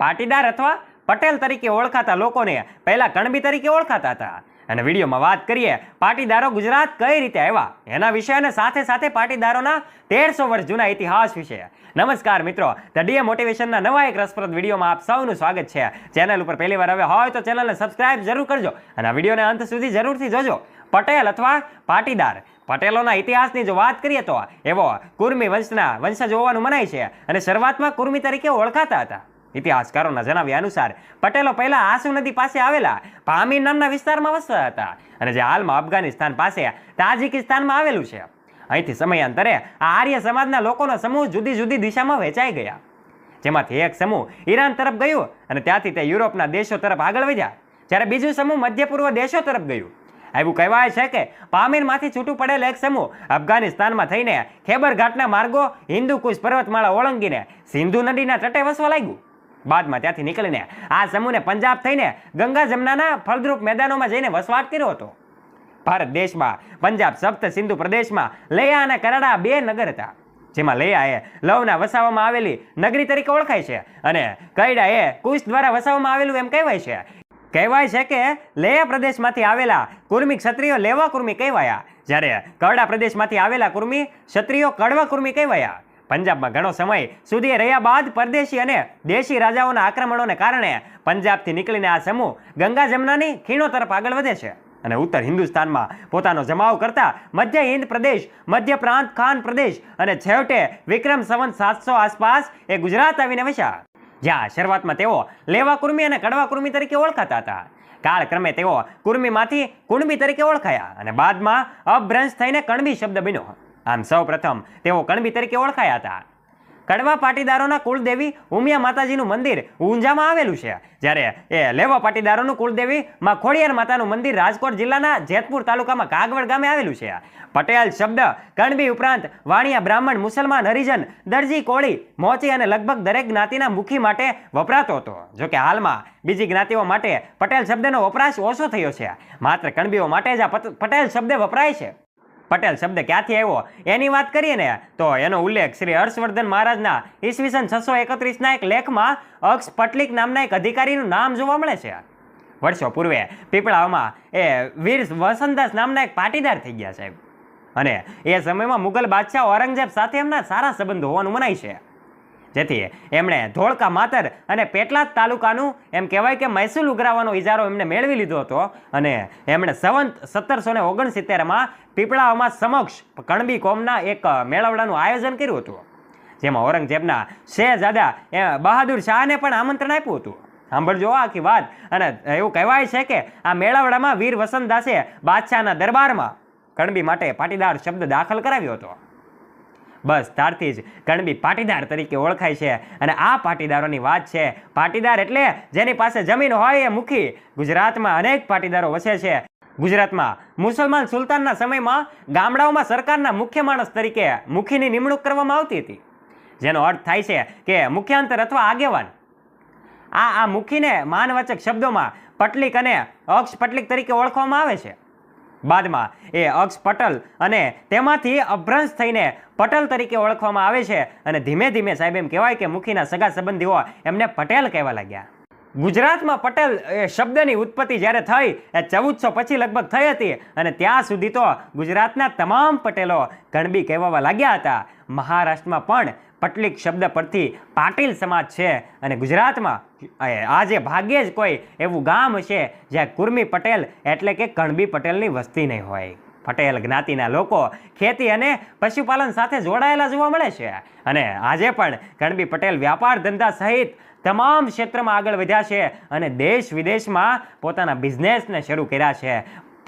પાટીદાર અથવા પટેલ તરીકે ઓળખાતા લોકોને પહેલા કણબી તરીકે ઓળખાતા હતા. અને વિડીયોમાં વાત કરીએ, પાટીદારો ગુજરાત કઈ રીતે આવ્યા? એના વિશે અને સાથે સાથે પાટીદારોના તેરસો વર્ષ જૂના ઇતિહાસ વિશે. નમસ્કાર મિત્રો, ધ ડીએ મોટિવેશનના નવા એક રસપ્રદ વિડીયોમાં આપ સૌનું સ્વાગત છે. ચેનલ ઉપર પહેલી વાર હવે હોય તો ચેનલને સબસ્ક્રાઇબ જરૂર કરજો અને આ વિડીયોને અંત સુધી જરૂરથી જોજો. પટેલ અથવા પાટીદાર? પટેલોના ઇતિહાસની જો વાત કરીએ તો એવો કુર્મી વંશના વંશજ હોવાનું મનાય છે અને શરૂઆતમાં કુર્મી તરીકે ઓળખાતા હતા. ઇતિહાસકારોના જણાવ્યા અનુસાર પટેલો પહેલા આસુ નદી પાસે આવેલા પામીર નામના વિસ્તારમાં વસતા હતા અને જે હાલમાં અફઘાનિસ્તાન પાસે તાજિકિસ્તાનમાં આવેલું છે. અહીંથી સમયાંતરે આ આર્ય સમાજના લોકોનો સમૂહ જુદી જુદી દિશામાં વહેંચાઈ ગયા. જેમાંથી એક સમૂહ ઈરાન તરફ ગયું અને ત્યાંથી તે યુરોપના દેશો તરફ આગળ વધ્યા. જ્યારે બીજું સમૂહ મધ્ય પૂર્વ દેશો તરફ ગયું. એવું કહેવાય છે કે પામીરમાંથી છૂટું પડેલ એક સમૂહ અફઘાનિસ્તાનમાં થઈને ખેબર ઘાટના માર્ગો હિન્દુ કુશ પર્વતમાળા ઓળંગીને સિંધુ નદીના તટે વસવા લાગ્યું. બાદમાં ત્યાંથી નીકળીને આ સમૂહને પંજાબ થઈને ગંગા જમનાના ફળદ્રુપ મેદાનોમાં જઈને વસવાટ કર્યો હતો. ભારત દેશમાં પંજાબ સપ્ત સિંધુ પ્રદેશમાં લૈયા અને કરાડા બે નગર હતા, જેમાં લૈયા એ લવના વસાવવામાં આવેલી નગરી તરીકે ઓળખાય છે અને કૈડા એ કુશ દ્વારા વસાવવામાં આવેલું એમ કહેવાય છે. કહેવાય છે કે લેયા પ્રદેશમાંથી આવેલા કુર્મી ક્ષત્રિયો લેવા કુર્મી કહેવાયા, જ્યારે કરડા પ્રદેશમાંથી આવેલા કુર્મી ક્ષત્રિયો કડવા કુર્મી કહેવાયા. પંજાબમાં ઘણો સમય સુધી રહ્યા બાદ પરદેશી અને દેશી રાજાઓના આક્રમણોને કારણે પંજાબથી નીકળીને આ સમૂહ ગંગા જમનાની ખીણો તરફ આગળ વધે છે. અને ઉત્તર હિન્દુસ્તાનમાં પોતાનો જમાવ કરતા મધ્ય હિન્દ પ્રદેશ, મધ્ય પ્રાંત, ખાન પ્રદેશ અને છેવટે વિક્રમ સંવંત સાતસો આસપાસ એ ગુજરાત આવીને વસ્યા. જ્યાં શરૂઆતમાં તેઓ લેવા કુર્મી અને કડવા કુર્મી તરીકે ઓળખાતા હતા. કાળક્રમે તેઓ કુર્મીમાંથી કુણબી તરીકે ઓળખાયા અને બાદમાં અભ્રંશ થઈને કણબી શબ્દ બન્યો. આમ સૌ પ્રથમ તેઓ કણબી તરીકે ઓળખાયા હતા. કડવા પાટીદારોના કુળદેવી ઉમિયા માતાજીનું મંદિર ઊંઝામાં આવેલું છે. જ્યારે એ લેવા પાટીદારોનું કુળદેવી માં ખોડિયાર માતાનું મંદિર રાજકોટ જિલ્લાના જેતપુર તાલુકામાં કાગવડ ગામે આવેલું છે. પટેલ શબ્દ કણબી ઉપરાંત વાણિયા બ્રાહ્મણ મુસલમાન હરિજન દરજી કોળી મોચી અને લગભગ દરેક જ્ઞાતિના મુખી માટે વપરાતો હતો. જો કે હાલમાં બીજી જ્ઞાતિઓ માટે પટેલ શબ્દનો વપરાશ ઓછો થયો છે. માત્ર કણબીઓ માટે જ આ પટેલ શબ્દ વપરાય છે. પટેલ શબ્દ ક્યાંથી આવ્યો? એની વાત કરીએ ને, તો એનો ઉલ્લેખ શ્રી હર્ષવર્ધન મહારાજના ઈસવીસન છસો એકત્રીસના એક લેખમાં અક્ષ પટલિક નામના એક અધિકારીનું નામ જોવા મળે છે. વર્ષો પૂર્વે પીપળાઓમાં એ વીર વસંતદાસ નામના એક પાટીદાર થઈ ગયા સાહેબ અને એ સમયમાં મુગલ બાદશાહ ઔરંગઝેબ સાથે એમના સારા સંબંધો હોવાનું મનાય છે. જેથી એમણે ધોળકા માતર અને પેટલાદ તાલુકાનું એમ કહેવાય કે મહેસૂલ ઉઘરાવવાનો ઇજારો એમને મેળવી લીધો હતો અને એમણે સંવંત સત્તરસો ને ઓગણસિત્તેરમાં પીપળાઓમાં સમક્ષ કણબી કોમના એક મેળવડાનું આયોજન કર્યું હતું. જેમાં ઔરંગઝેબના શહેજાદા, એ, બહાદુર શાહને પણ આમંત્રણ આપ્યું હતું. સાંભળજો આખી વાત અને એવું કહેવાય છે કે આ મેળાવડામાં વીર વસંતદાસે બાદશાહના દરબારમાં કણબી માટે પાટીદાર શબ્દ દાખલ કરાવ્યો હતો. બસ ત્યારથી જ કણબી પાટીદાર તરીકે ઓળખાય છે. અને આ પાટીદારોની વાત છે. પાટીદાર એટલે જેની પાસે જમીન હોય એ મુખી ગુજરાતમાં અનેક પાટીદારો વસે છે. ગુજરાતમાં મુસલમાન સુલતાનના સમયમાં ગામડાઓમાં સરકારના મુખ્ય માણસ તરીકે મુખીની નિમણૂક કરવામાં આવતી હતી. જેનો અર્થ થાય છે કે મુખ્યાંતર અથવા આગેવાન. આ આ મુખીને માનવાચક શબ્દોમાં પટલિક અને અક્ષ પટલિક તરીકે ઓળખવામાં આવે છે. બાદમાં એ અક્ષ પટલ અને તેમાંથી અભ્રંશ થઈને પટલ તરીકે ઓળખવામાં આવે છે. અને ધીમે ધીમે સાહેબ એમ કહેવાય કે મુખીના સગા સંબંધીઓ એમને પટેલ કહેવા લાગ્યા. ગુજરાતમાં પટેલ એ શબ્દની ઉત્પત્તિ જ્યારે થઈ, એ ચૌદસો પછી લગભગ થઈ હતી. અને ત્યાં સુધી તો ગુજરાતના તમામ પટેલો ગણબી કહેવા લાગ્યા હતા. મહારાષ્ટ્રમાં પણ પટલિક શબ્દ પરથી પાટીલ સમાજ છે અને ગુજરાતમાં આજે ભાગ્યે જ કોઈ એવું ગામ હશે જ્યાં કુર્મી પટેલ એટલે કે કણબી પટેલની વસ્તી નહીં હોય. પટેલ જ્ઞાતિના લોકો ખેતી અને પશુપાલન સાથે જોડાયેલા જોવા મળે છે. અને આજે પણ કણબી પટેલ વ્યાપાર ધંધા સહિત તમામ ક્ષેત્રમાં આગળ વધ્યા છે અને દેશ વિદેશમાં પોતાના બિઝનેસને શરૂ કર્યા છે.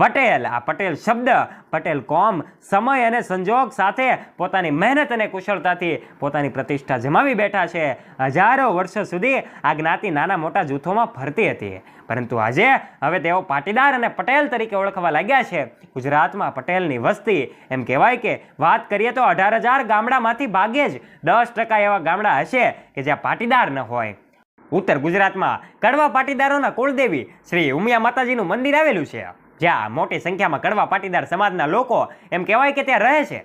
પટેલ, આ પટેલ શબ્દ, પટેલ કોમ, સમય અને સંજોગ સાથે પોતાની મહેનત અને કુશળતાથી પોતાની પ્રતિષ્ઠા જમાવી બેઠા છે. હજારો વર્ષો સુધી આ જ્ઞાતિ નાના મોટા જૂથોમાં ફરતી હતી. પરંતુ આજે હવે તેઓ પાટીદાર અને પટેલ તરીકે ઓળખવા લાગ્યા છે. ગુજરાતમાં પટેલની વસ્તી એમ કહેવાય કે વાત કરીએ તો અઢાર હજાર ગામડામાંથી ભાગ્યે જ દસ ટકા એવા ગામડા હશે કે જ્યાં પાટીદાર ન હોય. ઉત્તર ગુજરાતમાં કડવા પાટીદારોના કુળદેવી શ્રી ઉમિયા માતાજીનું મંદિર આવેલું છે. જ્યાં મોટી સંખ્યામાં કડવા પાટીદાર સમાજના લોકો એમ કહેવાય કે ત્યાં રહે છે.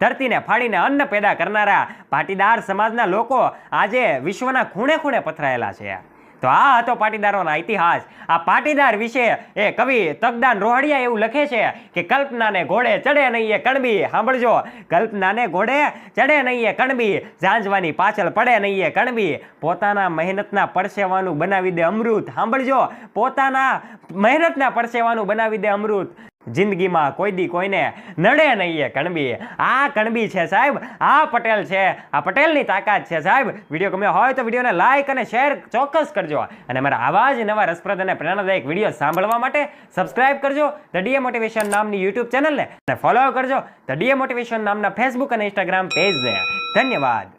ધરતીને ફાડીને અન્ન પેદા કરનારા પાટીદાર સમાજના લોકો આજે વિશ્વના ખૂણે ખૂણે પથરાયેલા છે. તો આ હતો પાટીદારોના ઇતિહાસ. આ પાટીદાર વિશે એ કવિ તગદાન રોહડિયા એવું લખે છે કે કલ્પનાને ઘોડે ચડે નહીં એ કણબી. સાંભળજો. કલ્પનાને ઘોડે ચડે નહીં એ કણબી. ઝાંઝવાની પાછળ પડે નહીં એ કણબી. પોતાના મહેનતના પરસેવાનું બનાવી દે અમૃત. સાંભળજો. પોતાના મહેનતના પરસેવાનું બનાવી દે અમૃત. જિંદગીમાં કોઈ દી કોઈને નડે નહીં એ કણબી. આ કણબી છે સાહેબ, આ પટેલ છે. આ પટેલની તાકાત છે સાહેબ. વીડિયો ગમ્યો હોય તો વિડીયોને લાઈક અને શેર ચોક્કસ કરજો. અને મારા આવા જ નવા રસપ્રદ અને પ્રેરણાદાયક વીડિયો સાંભળવા માટે સબસ્ક્રાઇબ કરજો. ધ ડીએ મોટિવેશન નામની યુટ્યુબ ચેનલને અને ફોલો કરજો. ધ ડીએ મોટિવેશન નામના ફેસબુક અને ઇન્સ્ટાગ્રામ પેજને ધન્યવાદ.